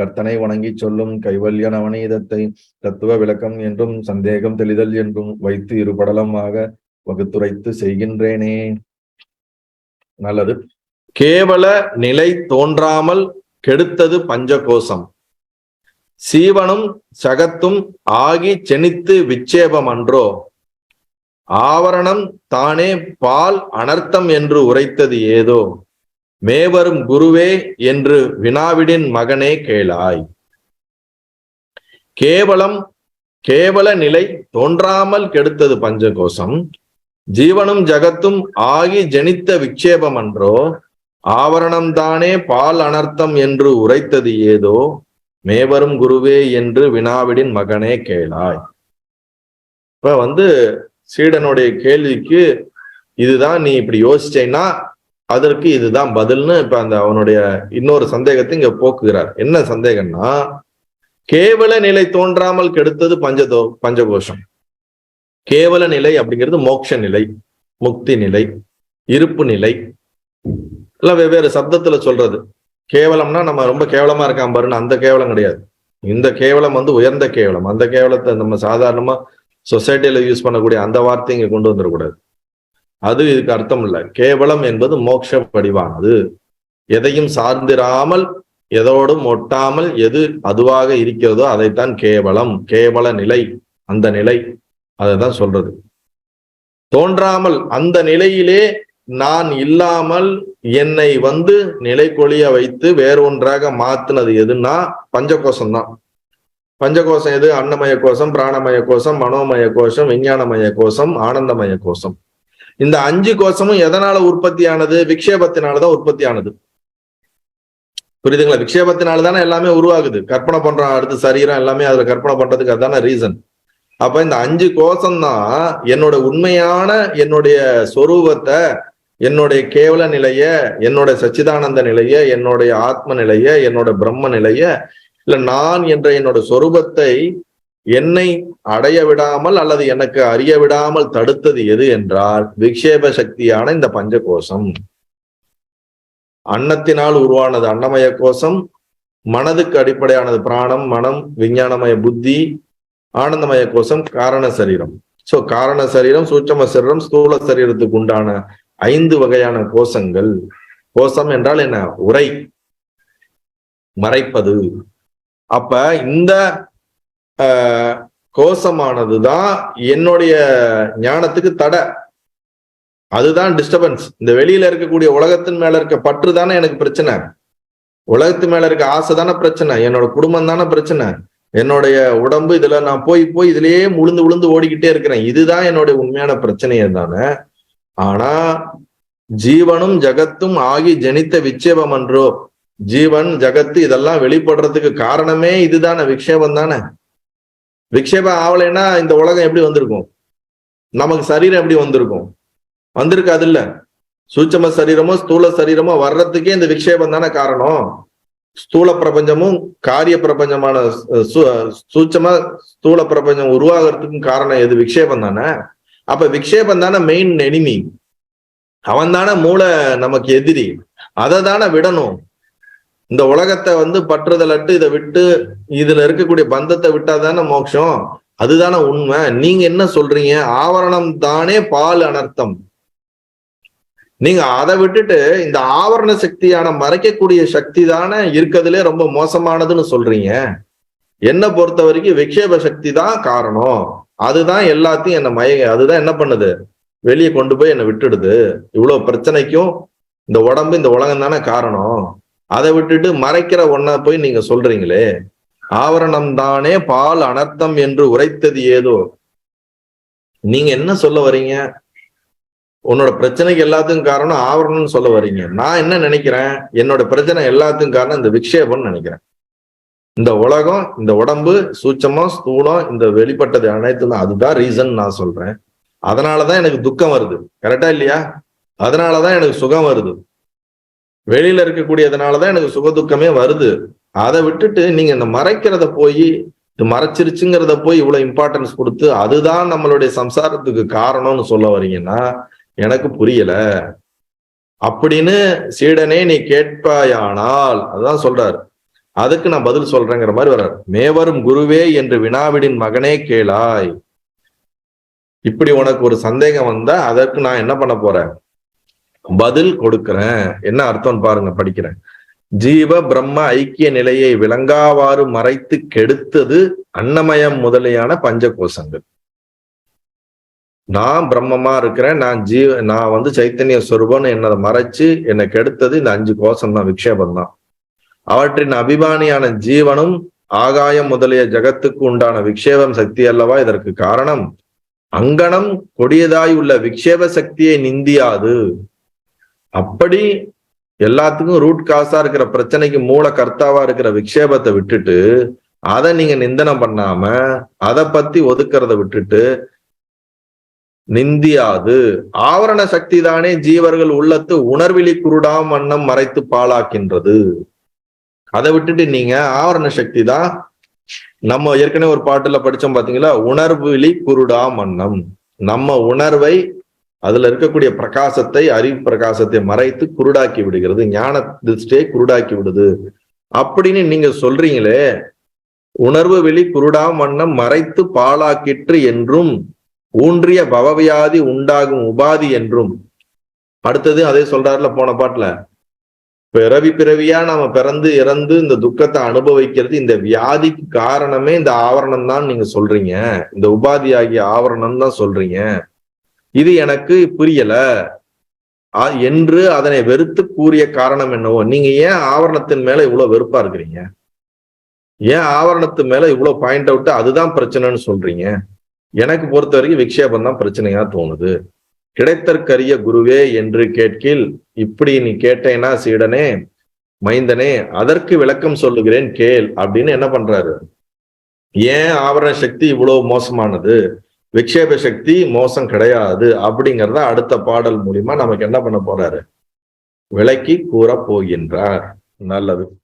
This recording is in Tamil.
கர்த்தனை வணங்கி சொல்லும் கைவல்ய நவநீதத்தை தத்துவ விளக்கம் என்றும் சந்தேகம் தெளிதல் என்றும் வைத்து இருபடலமாக வகுத்துரைத்து செய்கின்றேனே. நல்லது. கேவல நிலை தோன்றாமல் கெடுத்தது பஞ்சகோசம் சீவனும் சகத்தும் ஆகி செனித்து விட்சேபம் அன்றோ ஆவரணம் தானே பால் அனர்த்தம் என்று உரைத்தது ஏதோ? மேவரும் குருவே என்று வினாவிடின் மகனே கேளாய். கேவலம் கேவல நிலை தோன்றாமல் கெடுத்தது பஞ்சகோசம் ஜீவனும் ஜகத்தும் ஆகி ஜனித்த விக்ஷேபம் அன்றோ ஆவரணம்தானே பால் அனர்த்தம் என்று உரைத்தது ஏதோ மேவரும் குருவே என்று வினாவிடின் மகனே கேளாய். இப்ப வந்து சீடனுடைய கேள்விக்கு இதுதான் நீ இப்படி யோசிச்சேன்னா அதற்கு இதுதான் பதில்னு இப்ப அந்த அவனுடைய இன்னொரு சந்தேகத்தை இங்க போக்குகிறார். என்ன சந்தேகம்னா கேவல நிலை தோன்றாமல் கெடுத்தது பஞ்சதோ பஞ்சகோஷம் கேவல நிலை அப்படிங்கிறது மோட்ச நிலை முக்தி நிலை இருப்பு நிலை. எல்லாம் வெவ்வேறு சப்தத்துல சொல்றது. கேவலம்னா நம்ம ரொம்ப கேவலமா இருக்கான் பாருன்னு அந்த கேவலம் கிடையாது. இந்த கேவலம் வந்து உயர்ந்த கேவலம். அந்த கேவலத்தை நம்ம சாதாரணமா சொசைட்டியில யூஸ் பண்ணக்கூடிய அந்த வார்த்தை இங்க கொண்டு வந்துடக்கூடாது. அது இதுக்கு அர்த்தம் இல்லை கேவலம் என்பது மோட்ச வடிவானது. எதையும் சார்ந்திராமல் எதோடும் ஒட்டாமல் எது அதுவாக இருக்கிறதோ அதைத்தான் கேவலம் கேவல நிலை அந்த நிலை. அதை தான் சொல்றது. தோன்றாமல் அந்த நிலையிலே நான் இல்லாமல் என்னை வந்து நிலை கொளிய வைத்து வேறொன்றாக மாத்தினது எதுன்னா பஞ்சகோஷம் தான். பஞ்சகோஷம் எது? அன்னமய கோஷம் பிராணமய கோஷம் மனோமய கோஷம் விஞ்ஞானமய கோஷம் ஆனந்தமய கோஷம். இந்த அஞ்சு கோஷமும் எதனால உற்பத்தியானது? விக்ஷேபத்தினாலதான் உற்பத்தி ஆனது புரியுதுங்களா? விக்ஷேபத்தினால தானே எல்லாமே உருவாகுது. கற்பனை பண்றோம் அடுத்து சரீரம் எல்லாமே அதுல கற்பனை பண்றதுக்கு அதுதானே ரீசன் அப்ப இந்த அஞ்சு கோஷம் தான் என்னோட உண்மையான என்னுடைய சொரூபத்தை என்னுடைய கேவல நிலைய என்னோட சச்சிதானந்த நிலைய என்னுடைய ஆத்ம நிலைய என்னோட பிரம்ம நிலைய இல்ல நான் என்ற என்னோட சொரூபத்தை என்னை அடைய விடாமல் அல்லது எனக்கு அறிய விடாமல் தடுத்தது எது என்றால் விக்ஷேப சக்தியான இந்த பஞ்ச கோஷம் அன்னத்தினால் உருவானது அன்னமய கோஷம் மனதுக்கு அடிப்படையானது பிராணம் மனம் விஞ்ஞானமய புத்தி ஆனந்தமய கோஷம் காரண சரீரம். சோ காரண சரீரம் சூட்சம சரீரம் ஸ்தூல சரீரத்துக்கு உண்டான ஐந்து வகையான கோஷங்கள். கோஷம் என்றால் என்ன? உரை. மறைப்பது. அப்ப இந்த கோஷமானது தான் என்னுடைய ஞானத்துக்கு தடை. அதுதான் டிஸ்டர்பன்ஸ் இந்த வெளியில இருக்கக்கூடிய உலகத்தின் மேல இருக்க பற்று தானே எனக்கு பிரச்சனை. உலகத்து மேல இருக்க ஆசை தானே பிரச்சனை. என்னோட குடும்பம் தானே பிரச்சனை. என்னுடைய உடம்பு இதுல நான் போய் போய் இதுலயே உளுந்து உளுந்து ஓடிக்கிட்டே இருக்கிறேன். இதுதான் என்னுடைய உண்மையான பிரச்சனையே தானே. ஆனா ஜீவனும் ஜகத்தும் ஆகி ஜனித்த விட்சேபம் என்றோ ஜீவன் ஜகத்து இதெல்லாம் வெளிப்படுறதுக்கு காரணமே இதுதானே விக்ஷேபம் தானே. விக்ஷேபம் ஆகலைன்னா இந்த உலகம் எப்படி வந்திருக்கும்? நமக்கு சரீரம் எப்படி வந்திருக்கும்? வந்திருக்காது இல்ல சூட்சம சரீரமோ ஸ்தூல சரீரமோ வர்றதுக்கே இந்த விக்ஷேபம் தானே காரணம். ஸ்தூல பிரபஞ்சமும் காரிய பிரபஞ்சமான சூட்சமா ஸ்தூல பிரபஞ்சம் உருவாகிறதுக்கும் காரணம் எது? விக்ஷேபம் தானே. அப்ப விக்ஷேபம் தானே மெயின் எனிமி அவன் தானே மூளை நமக்கு எதிரி. அதை தானே விடணும். இந்த உலகத்தை வந்து பற்றுதலட்டு இதை விட்டு இதுல இருக்கக்கூடிய பந்தத்தை விட்டாதானே மோட்சம்? அதுதானே உண்மை. நீங்க என்ன சொல்றீங்க? ஆவரணம் தானே பால் அனர்த்தம். நீங்க அதை விட்டுட்டு இந்த ஆவரண சக்தியான மறைக்கக்கூடிய சக்தி தானே இருக்கிறதுலே ரொம்ப மோசமானதுன்னு சொல்றீங்க. என்ன பொறுத்த வரைக்கும் விக்ஷேப சக்தி தான் காரணம். அதுதான் எல்லாத்தையும் என்ன மய அதுதான் என்ன பண்ணுது? வெளியே கொண்டு போய் என்னை விட்டுடுது. இவ்வளவு பிரச்சனைக்கும் இந்த உடம்பு இந்த உலகம் தானே காரணம். அதை விட்டுட்டு மறைக்கிற ஒன்ன போய் நீங்க சொல்றீங்களே? ஆவரணம் தானே பால் அனர்த்தம் என்று உரைத்தது ஏதோ? நீங்க என்ன சொல்ல வரீங்க? உன்னோட பிரச்சனைக்கு எல்லாத்துக்கும் காரணம் ஆவரணம்னு சொல்ல வரீங்க. நான் என்ன நினைக்கிறேன்? என்னோட பிரச்சனை எல்லாத்துக்கும் காரணம் இந்த விக்ஷேபம்னு நினைக்கிறேன். இந்த உலகம் இந்த உடம்பு சூட்சமம் ஸ்தூலம் இந்த வெளிப்பட்டது அனைத்தும் தான். அதுதான் ரீசன் நான் சொல்றேன். அதனாலதான் எனக்கு துக்கம் வருது. கரெக்டா இல்லையா? அதனாலதான் எனக்கு சுகம் வருது. வெளியில இருக்கக்கூடியதுனாலதான் எனக்கு சுக துக்கமே வருது. அதை விட்டுட்டு நீங்க இந்த மறைக்கிறத போய் இது மறைச்சிருச்சுங்கிறத போய் இவ்வளவு இம்பார்ட்டன்ஸ் கொடுத்து அதுதான் நம்மளுடைய சம்சாரத்துக்கு காரணம்னு சொல்ல வரீங்கன்னா எனக்கு புரியல. அப்படின்னு சீடனே நீ கேட்பாயானால் அதுதான் சொல்றாரு. அதுக்கு நான் பதில் சொல்றேங்கிற மாதிரி வர்றாரு. மேவரும் குருவே என்று வினாவிடின் மகனே கேளாய். இப்படி உனக்கு ஒரு சந்தேகம் வந்தா அதற்கு நான் என்ன பண்ண போறேன்? பதில் கொடுக்கிறேன். என்ன அர்த்தம் பாருங்க படிக்கிறேன். ஜீவ பிரம்ம ஐக்கிய நிலையை விளங்காவாறு மறைத்து கெடுத்தது அன்னமயம் முதலியான பஞ்சகோஷங்கள். நான் பிரம்மமா இருக்கிறேன் நான் ஜீவ நான் வந்து சைத்தன்ய சொரூபம்னு என்னை மறைச்சு என்னை கெடுத்தது இந்த அஞ்சு கோஷம் தான் விக்ஷேபம் தான். அவற்றின் அபிமானியான ஜீவனும் ஆகாயம் முதலிய ஜகத்துக்கு உண்டான விக்ஷேபம் சக்தி அல்லவா இதற்கு காரணம்? அங்கனம் கொடியதாய் உள்ள விக்ஷேப சக்தியை நிந்தியாது. அப்படி எல்லாத்துக்கும் ரூட் காசா இருக்கிற பிரச்சனைக்கு மூல கர்த்தாவா இருக்கிற விக்ஷேபத்தை விட்டுட்டு அதை நீங்க நிந்தனம் பண்ணாம அதை பத்தி ஒதுக்கிறத விட்டுட்டு நிந்தியாது. ஆவரண சக்தி தானே ஜீவர்கள் உள்ளத்து உணர்விழி குருடாம் வண்ணம் மறைத்து பாழாக்கின்றது. அதை விட்டுட்டு நீங்க ஆவரண சக்தி தான். நம்ம ஏற்கனவே ஒரு பாட்டுல படிச்சோம் பாத்தீங்களா? உணர்விழி குருடா மன்னம் நம்ம உணர்வை அதுல இருக்கக்கூடிய பிரகாசத்தை அறிவு பிரகாசத்தை மறைத்து குருடாக்கி விடுகிறது. ஞான திருஷ்டியை குருடாக்கி விடுது. அப்படின்னு நீங்க சொல்றீங்களே உணர்வு வெளி குருடா வண்ணம் மறைத்து பாழாக்கிற்று என்றும் ஊன்றிய பவவியாதி உண்டாகும் உபாதி என்றும். அடுத்தது அதே சொல்றாருல போன பாட்டுல பிறவி பிறவியா நாம பிறந்து இறந்து இந்த துக்கத்தை அனுபவிக்கிறது இந்த வியாதிக்கு காரணமே இந்த ஆவரணம் தான் நீங்க சொல்றீங்க. இந்த உபாதி ஆகிய ஆவரணம் தான் சொல்றீங்க. இது எனக்கு புரியல. என்று அதனை வெறுத்து கூறிய காரணம் என்னவோ நீங்க ஏன் ஆவரணத்தின் மேல இவ்வளவு வெறுப்பா இருக்கிறீங்க? ஏன் ஆவரணத்து மேல இவ்வளவு பாயிண்ட் அவுட் அதுதான் பிரச்சனைன்னு சொல்றீங்க? எனக்கு பொறுத்த வரைக்கும் விக்ஷேபம் தான் பிரச்சனையா தோணுது. கிடைத்தற்கரிய குருவே என்று கேட்கில் இப்படி நீ கேட்டேனா சீடனே? மைந்தனே அதற்கு விளக்கம் சொல்லுகிறேன் கேள் அப்படின்னு என்ன பண்றாரு? ஏன் ஆவரண சக்தி இவ்வளவு மோசமானது? விக்ஷேப சக்தி மோசம் கிடையாது அப்படிங்கிறத அடுத்த பாடல் மூலியமா நமக்கு என்ன பண்ண போறாரு? விளக்கி கூற போகின்றார். நல்லது.